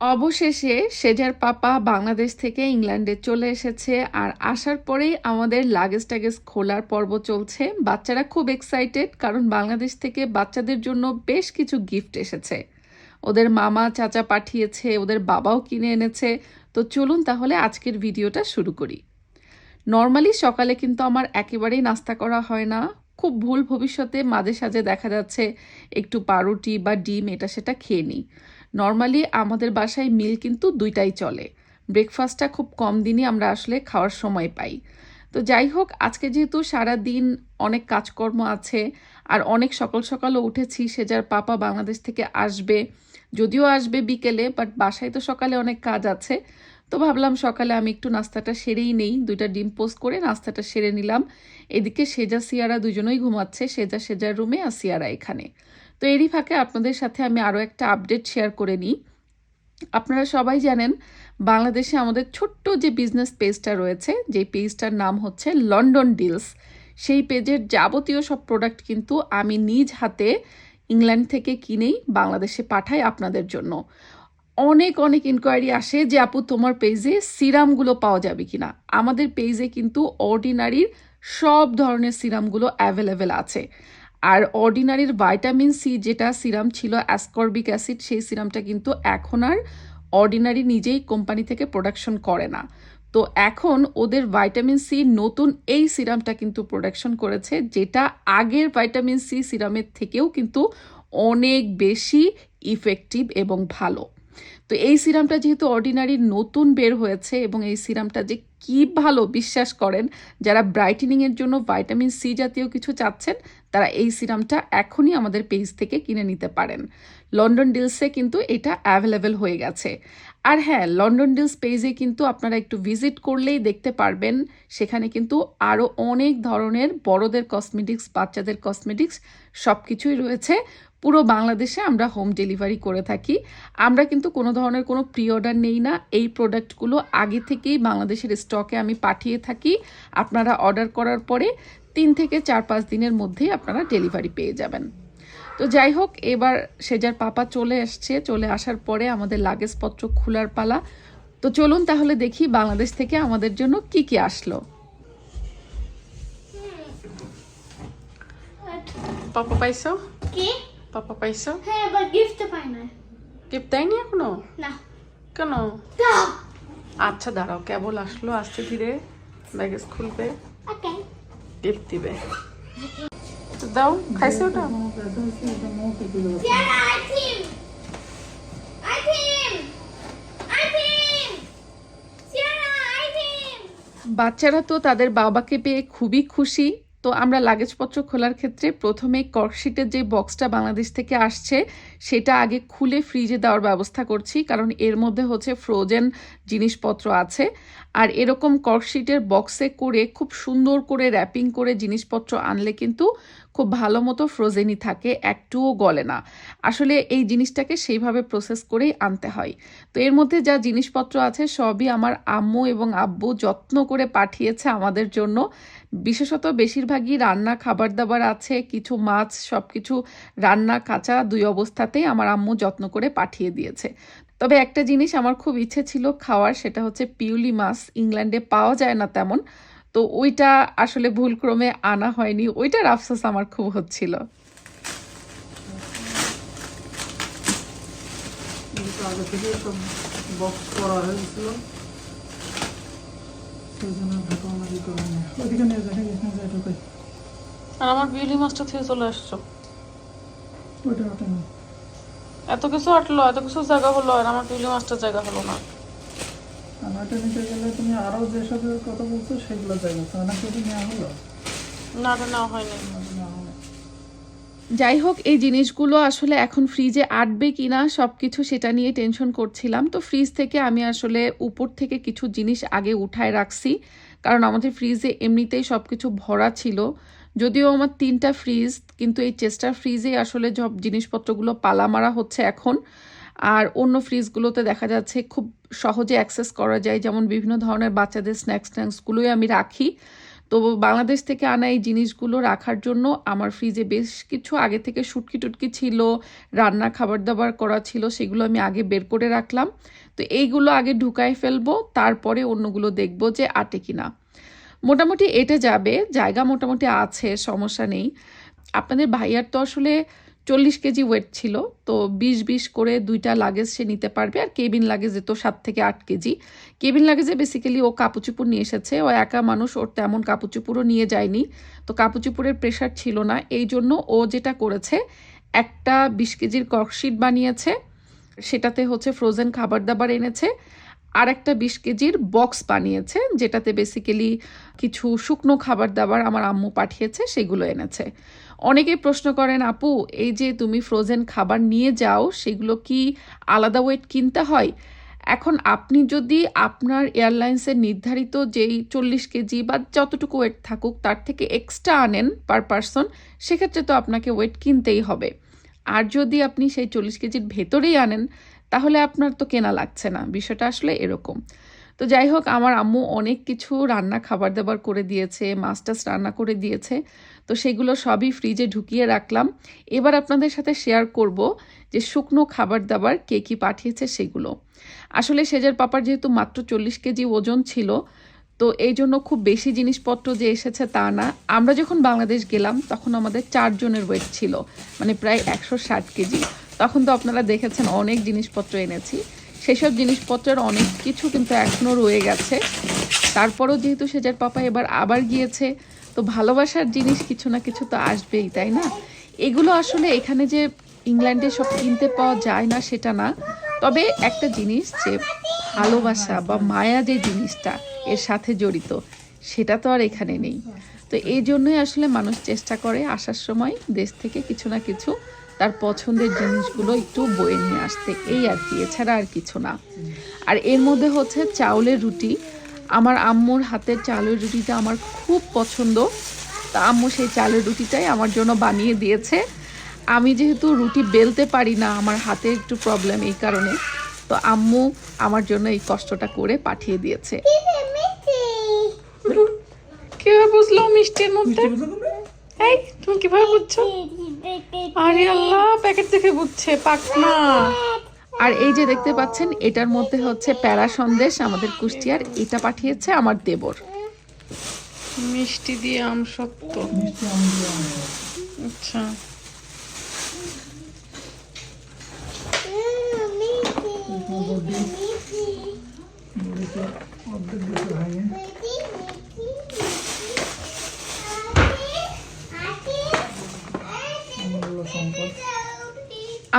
অবশেষে সেজার পাপা বাংলাদেশ থেকে ইংল্যান্ডে চলে এসেছে আর আসার পরেই আমাদের লাগেজ টাগেজ খোলার পর্ব চলছে। বাচ্চারা খুব এক্সাইটেড কারণ বাংলাদেশ থেকে বাচ্চাদের জন্য বেশ কিছু গিফট এসেছে। ওদের মামা, চাচা পাঠিয়েছে, ওদের বাবাও কিনে এনেছে। তো চলুন তাহলে আজকের ভিডিওটা শুরু করি। নর্মালি সকালে কিন্তু আমার একেবারেই নাস্তা করা হয় না। খুব ভুল ভবিষ্যতে মাঝে সাঝে দেখা যাচ্ছে একটু পাউরুটি বা ডিম এটা সেটা খেয়ে নিই। নর্মালি আমাদের বাসায় মিল কিন্তু দুইটাই চলে। ব্রেকফাস্টটা খুব কম দিনই আমরা আসলে খাওয়ার সময় পাই। তো যাই হোক, আজকে যেহেতু সারা দিন অনেক কাজকর্ম আছে, আর অনেক সকাল সকালও উঠেছি, সে যার পাপা বাংলাদেশ থেকে আসবে, যদিও আসবে বিকেলে বাট বাসায় তো সকালে অনেক কাজ আছে। তো ভাবলাম সকালে আমি একটু নাস্তাটা সেরেই নেই, দুইটা ডিম পোস্ট করে নাস্তাটা সেরে নিলাম। এদিকে সেজা সিয়ারা দুজনেই ঘুমাচ্ছে, সেজা সেজার রুমে আর সিয়ারা এখানে। তো এরই ফাঁকে আপনাদের সাথে আমি আরও একটা আপডেট শেয়ার করে নিই। আপনারা সবাই জানেন, বাংলাদেশে আমাদের ছোট্ট যে বিজনেস পেজটা রয়েছে যে পেজটার নাম হচ্ছে লন্ডন ডিলস সেই পেজের যাবতীয় সব প্রোডাক্ট কিন্তু আমি নিজ হাতে ইংল্যান্ড থেকে কিনেই বাংলাদেশে পাঠাই আপনাদের জন্য। অনেক অনেক ইনকোয়ারি আসে যে, আপু, তোমার পেজে সিরামগুলো পাওয়া যাবে কিনা? আমাদের পেজে কিন্তু অর্ডিনারির সব ধরনের সিরামগুলো অ্যাভেলেবেল আছে। আর অর্ডিনারির ভাইটামিন সি যেটা সিরাম ছিল, অ্যাসকর্বিক অ্যাসিড, সেই সিরামটা কিন্তু এখন আর অর্ডিনারি নিজেই কোম্পানি থেকে প্রোডাকশন করে না। তো এখন ওদের ভাইটামিন সি নতুন এই সিরামটা কিন্তু প্রোডাকশন করেছে, যেটা আগের ভাইটামিন সি সিরামের থেকেও কিন্তু অনেক বেশি ইফেক্টিভ এবং ভালো। তো এই সিরামটা যেহেতু অর্ডিনারি নতুন বের হয়েছে এবং এই সিরামটা যে কি ভালো বিশ্বাস করেন, যারা ব্রাইটেনিংয়ের জন্য ভাইটামিন সি জাতীয় কিছু চাচ্ছেন, তারা এই সিরামটা এখনই আমাদের পেজ থেকে কিনে নিতে পারেন। লন্ডন ডিলসে কিন্তু এটা অ্যাভেলেবেল হয়ে গেছে। আর হ্যাঁ লন্ডন ডিলস পেজে কিন্তু আপনারা একটু ভিজিট করলেই দেখতে পারবেন, সেখানে কিন্তু আরও অনেক ধরনের বড়দের কসমেটিক্স বাচ্চাদের কসমেটিক্স সব কিছুই রয়েছে। পুরো বাংলাদেশে আমরা হোম ডেলিভারি করে থাকি। আমরা কিন্তু কোনো ধরনের কোনো প্রি অর্ডার নেই না। এই প্রোডাক্টগুলো আগে থেকেই বাংলাদেশের স্টকে আমি পাঠিয়ে থাকি। আপনারা অর্ডার করার পরে তিন থেকে চার পাঁচ দিনের মধ্যেই আপনারা ডেলিভারি পেয়ে যাবেন। তো যাই হোক এবার সেজার পাপা চলে আসছে। চলে আসার পরে আমাদের লাগেজপত্র খোলার পালা। তো চলুন তাহলে দেখি বাংলাদেশ থেকে আমাদের জন্য কি কি আসলো। পাপা পাইছো? কি? পাপা পাইছো? হ্যাঁ এবার গিফট পাই না গিফট দেয়নি এখনও? না। কেন? আচ্ছা দাঁড়াও কেবল আসলো আস্তে ধীরে। ব্যাগেজ খুলবে। টিপ দিবে। দাও খাইছে ওটা? বাচ্চারা তো তাদের বাবাকে পেয়ে খুবই খুশি। তো আমরা লাগেজপত্র খোলার ক্ষেত্রে প্রথমে কর্কশিটের যে বক্সটা বাংলাদেশ থেকে আসছে, সেটা আগে খুলে ফ্রিজে দেওয়ার ব্যবস্থা করছি, কারণ এর মধ্যে হচ্ছে ফ্রোজেন জিনিসপত্র আছে। আর এরকম কর্কশিটের বক্সে করে, খুব সুন্দর করে র্যাপিং করে জিনিসপত্র আনলে কিন্তু খুব ভালো মতো ফ্রোজেনই থাকে, একটুও গলে না। আসলে এই জিনিসটাকে সেইভাবে প্রসেস করেই আনতে হয়। তো এর মধ্যে যা জিনিসপত্র আছে সবই আমার আম্মু এবং আব্বু যত্ন করে পাঠিয়েছে আমাদের জন্য। বিশেষত বেশিরভাগই রান্না খাবার দাবার আছে, কিছু মাছ সব কিছু রান্না কাঁচা দুই অবস্থাতেই আমার আম্মু যত্ন করে পাঠিয়ে দিয়েছে। তবে একটা জিনিস আমার খুব ইচ্ছে ছিল খাওয়ার, সেটা হচ্ছে পিউলি মাছ। ইংল্যান্ডে পাওয়া যায় না তেমন। তো ওইটা আসলে ভুলক্রমে আনা হয়নি। ওইটার আফসোস আমার খুব হচ্ছিল। আগে থেকে সব বক্স করা হয়েছিল। সেই জন্য ঢাকামাকি করে নিয়ে ওইদিকে নিয়ে যায় এখানে যায় ঢুকাই আর আমার পিউলি মাছটা থেকে চলে আসছো? ওইটা ওটা না এত কিছু আটলো এত কিছু জায়গা হলো আর আমার পিউলি মাছটার জায়গা হলো না। নিতে গেলে তুমি আরও যেসবের কথা বলছো সেগুলো কেটে নেওয়া হলো? না হয়নি। যাই হোক এই জিনিসগুলো আসলে এখন ফ্রিজে আটবে কি না সব কিছু সেটা নিয়ে টেনশন করছিলাম। তো ফ্রিজ থেকে আমি আসলে উপর থেকে কিছু জিনিস আগে উঠায় রাখছি। কারণ আমাদের ফ্রিজে এমনিতেই সব কিছু ভরা ছিল। যদিও আমার তিনটা ফ্রিজ কিন্তু এই চেস্টার ফ্রিজে আসলে সব জিনিসপত্রগুলো পালা মারা হচ্ছে এখন। আর অন্য ফ্রিজগুলোতে দেখা যাচ্ছে খুব সহজে অ্যাক্সেস করা যায়। যেমন বিভিন্ন ধরনের বাচ্চাদের স্ন্যাক্স স্ন্যাক্সগুলোই আমি রাখি। তো বাংলাদেশ থেকে আনা এই জিনিসগুলো রাখার জন্য আমার ফ্রিজে বেশ কিছু আগে থেকে শুটকি টুটকি ছিল, রান্না খাবার দাবার করা ছিল, সেগুলো আমি আগে বের করে রাখলাম। তো এইগুলো আগে ঢুকাই ফেলব, তারপরে অন্যগুলো দেখব যে আটে কিনা। মোটামুটি এটে যাবে, জায়গা মোটামুটি আছে, সমস্যা নেই। আপনাদের ভাইয়ার তো আসলে চল্লিশ কেজি ওয়েট ছিল, তো বিশ বিশ করে দুইটা লাগেজ সে নিতে পারবে আর কেবিন লাগেজে তো সাত থেকে আট কেজি। কেবিন লাগেজে বেসিক্যালি ও কাপুচুপুর নিয়ে এসেছে, ও একা মানুষ, ওর তেমন কাপুচুপুরও নিয়ে যায়নি। তো কাপুচুপুরের প্রেশার ছিল না, এই জন্য ও যেটা করেছে, একটা বিশ কেজির ককশিট বানিয়েছে, সেটাতে হচ্ছে ফ্রোজেন খাবার দাবার এনেছে আর একটা বিশ কেজির বক্স বানিয়েছে, যেটাতে বেসিক্যালি কিছু শুকনো খাবার দাবার আমার আম্মু পাঠিয়েছে, সেগুলো এনেছে। অনেকেই প্রশ্ন করেন, আপু, এই যে তুমি ফ্রোজেন খাবার নিয়ে যাও, সেগুলো কি আলাদা ওয়েট কিনতে হয়? এখন আপনি যদি আপনার এয়ারলাইন্সের নির্ধারিত যেই চল্লিশ কেজি বা যতটুকু ওয়েট থাকুক, তার থেকে এক্সট্রা আনেন পার পারসন সেক্ষেত্রে তো আপনাকে ওয়েট কিনতেই হবে। আর যদি আপনি সেই চল্লিশ কেজির ভেতরেই আনেন তাহলে আপনার তো কেনা লাগছে না। বিষয়টা আসলে এরকম। তো যাই হোক, আমার আম্মু অনেক কিছু রান্না, খাবার দাবার করে দিয়েছে মাস্টার্স রান্না করে দিয়েছে। তো সেগুলো সবই ফ্রিজে ঢুকিয়ে রাখলাম। এবার আপনাদের সাথে শেয়ার করব যে শুকনো খাবার দাবার কে কী পাঠিয়েছে সেগুলো। আসলে সেজের পাপার যেহেতু মাত্র চল্লিশ কেজি ওজন ছিল, তো এই জন্য খুব বেশি জিনিসপত্র যে এসেছে তা না। আমরা যখন বাংলাদেশ গেলাম, তখন আমাদের চারজনের ওয়েট ছিল মানে প্রায় একশো ষাট কেজি। তখন তো আপনারা দেখেছেন অনেক জিনিসপত্র এনেছি। সেসব জিনিসপত্রের অনেক কিছু কিন্তু এখনও রয়ে গেছে। তারপরও যেহেতু সেজার পাপা এবার আবার গিয়েছে, তো ভালোবাসার জিনিস কিছু না কিছু তো আসবেই, তাই না? এগুলো আসলে এখানে যে ইংল্যান্ডে সব কিনতে পাওয়া যায় না, সেটা না। তবে একটা জিনিস যে ভালোবাসা বা মায়া যে জিনিসটা এর সাথে জড়িত, সেটা তো আর এখানে নেই। তো এই জন্যই আসলে মানুষ চেষ্টা করে আসার সময় দেশ থেকে কিছু না কিছু তার পছন্দের জিনিসগুলো একটু বয়ে নিয়ে আসতে। এই আর কি এছাড়া আর কিছু না। আর এর মধ্যে হচ্ছে চাউলের রুটি। আমার আম্মুর হাতের চালের রুটিটা আমার খুব পছন্দ। তা আম্মু সেই চালের রুটিটাই আমার জন্য বানিয়ে দিয়েছে। আমি যেহেতু রুটি বেলতে পারি না আমার হাতে একটু প্রবলেম এই কারণে। তো আম্মু আমার জন্য এই কষ্টটা করে পাঠিয়ে দিয়েছে। কীভাবে বুঝলো মিষ্টির মধ্যে? এই তুমি কীভাবে বুঝছ? আরে আল্লাহ প্যাকেট দেখে বুঝছে পাকনা আর এই যে দেখতে পাচ্ছেন এটার মধ্যে হচ্ছে প্যারা সন্দেশ আমাদের কুষ্টিয়ার এটা পাঠিয়েছে আমার দেবর। মিষ্টি দিয়ে আম সত্য। আচ্ছা। অর্ধেক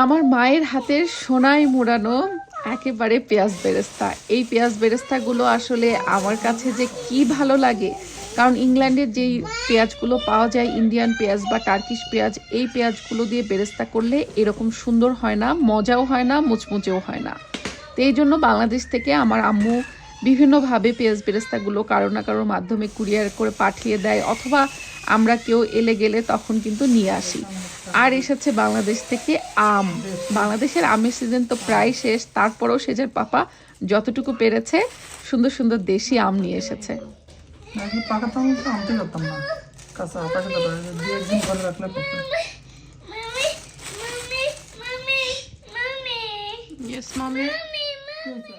আমার মায়ের হাতের সোনায় মোড়ানো একেবারে পেঁয়াজ বেরেস্তা। এই পেঁয়াজ বেরেস্তাগুলো আসলে আমার কাছে যে কি ভালো লাগে, কারণ ইংল্যান্ডের যেই পেঁয়াজগুলো পাওয়া যায়, ইন্ডিয়ান পেঁয়াজ বা টার্কিশ পেঁয়াজ, এই পেঁয়াজগুলো দিয়ে বেরেস্তা করলে এরকম সুন্দর হয় না, মজাও হয় না, মুচমুচেও হয় না। তো এই জন্য বাংলাদেশ থেকে আমার আম্মু বিভিন্নভাবে পেঁয়াজ বেরেস্তাগুলো কারও না কারোর মাধ্যমে কুরিয়ার করে পাঠিয়ে দেয়, অথবা আমরা কেউ এলে গেলে তখন কিন্তু নিয়ে আসি। আর এসেছে বাংলাদেশ থেকে আম। বাংলাদেশের আমের সিজন তো প্রায় শেষ তারপরেও সেজের পাপা যতটুকু পেরেছে সুন্দর সুন্দর দেশি আম নিয়ে এসেছে। Mommy, mommy.